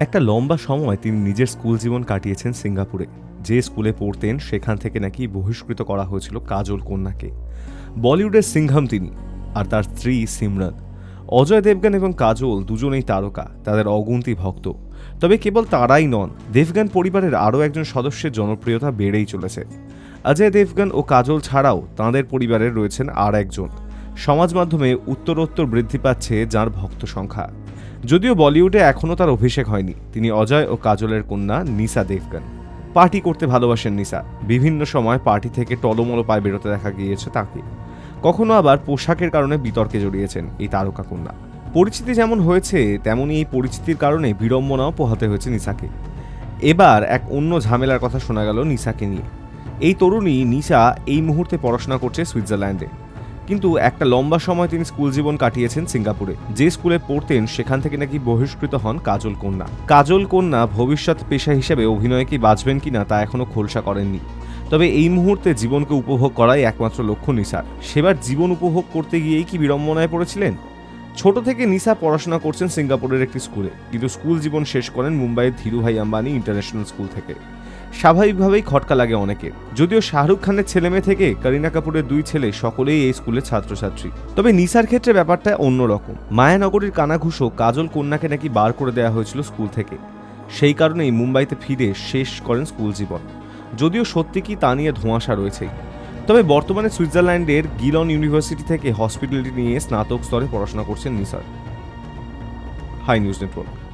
একটা লম্বা সময় তিনি নিজের স্কুল জীবন কাটিয়েছেন সিঙ্গাপুরে। যে স্কুলে পড়তেন, সেখান থেকে নাকি বহিষ্কৃত করা হয়েছিল কাজল কন্যাকে। বলিউডের সিংহাম তিনি আর তার স্ত্রী সিমরান। অজয় দেবগান এবং কাজল দুজনেই তারকা, তাদের অগুন্তি ভক্ত। তবে কেবল তারাই নন, দেবগান পরিবারের আরও একজন সদস্যের জনপ্রিয়তা বেড়েই চলেছে। অজয় দেবগান ও কাজল ছাড়াও তাঁদের পরিবারের রয়েছেন আর একজন। সমাজ মাধ্যমে উত্তরোত্তর বৃদ্ধি পাচ্ছে যার ভক্ত সংখ্যা। যদিও বলিউডে এখনও তার অভিষেক হয়নি। তিনি অজয় ও কাজলের কন্যা নিসা দেবগান। পার্টি করতে ভালোবাসেন নিসা। বিভিন্ন সময় পার্টি থেকে টলমলো পায়ে বেরোতে দেখা গিয়েছে তাকে। কখনো আবার পোশাকের কারণে বিতর্কে জড়িয়েছেন এই তারকা কন্যা। পরিচিতি যেমন হয়েছে তেমনই এই পরিচিতির কারণে বিড়ম্বনাও পোহাতে হয়েছে নিসাকে। এবার এক অন্য ঝামেলার কথা শোনা গেল নিসাকে নিয়ে। এই তরুণী নিশা এই মুহূর্তে পড়াশোনা করছে সুইজারল্যান্ডে। কিন্তু একটা লম্বা সময় তিনি স্কুল জীবন কাটিয়েছেন সিঙ্গাপুরে। যে স্কুলে পড়তেন, সেখান থেকে নাকি বহিষ্কৃত হন কাজল কন্যা। কাজল কন্যা ভবিষ্যৎ পেশা হিসেবে অভিনয়ে কি বাঁচবেন কিনা তা এখনও খোলসা করেননি। তবে এই মুহূর্তে জীবনকে উপভোগ করাই একমাত্র লক্ষ্য নিসার। সেবার জীবন উপভোগ করতে গিয়েই কি বিড়ম্বনায় পড়েছিলেন? ছোট থেকে নিসা পড়াশোনা করছেন সিঙ্গাপুরের একটি স্কুলে, কিন্তু স্কুল জীবন শেষ করেন মুম্বাইয়ের ধীরুভাই আম্বানি ইন্টারন্যাশনাল স্কুল থেকে। স্বাভাবিকভাবেই খটকা লাগে অনেকে। যদিও শাহরুখ খানের ছেলেমেয়ে থেকে করিনা কাপুরের দুই ছেলে সকলেই এই স্কুলের ছাত্রছাত্রী। তবে নিসার ক্ষেত্রে ব্যাপারটা অন্যরকম। মায়ানগরীর কানাঘুষো কাজল কন্যাকে নাকি বার করে দেওয়া হয়েছিল স্কুল থেকে। সেই কারণেই মুম্বাইতে ফিরে শেষ করেন স্কুল জীবন। যদিও সত্যি কি তা নিয়ে ধোঁয়াশা রয়েছেই। তবে বর্তমানে সুইজারল্যান্ডের গিলন ইউনিভার্সিটি থেকে হসপিটালিটি নিয়ে স্নাতক স্তরে পড়াশোনা করছেন নিসার। High news network.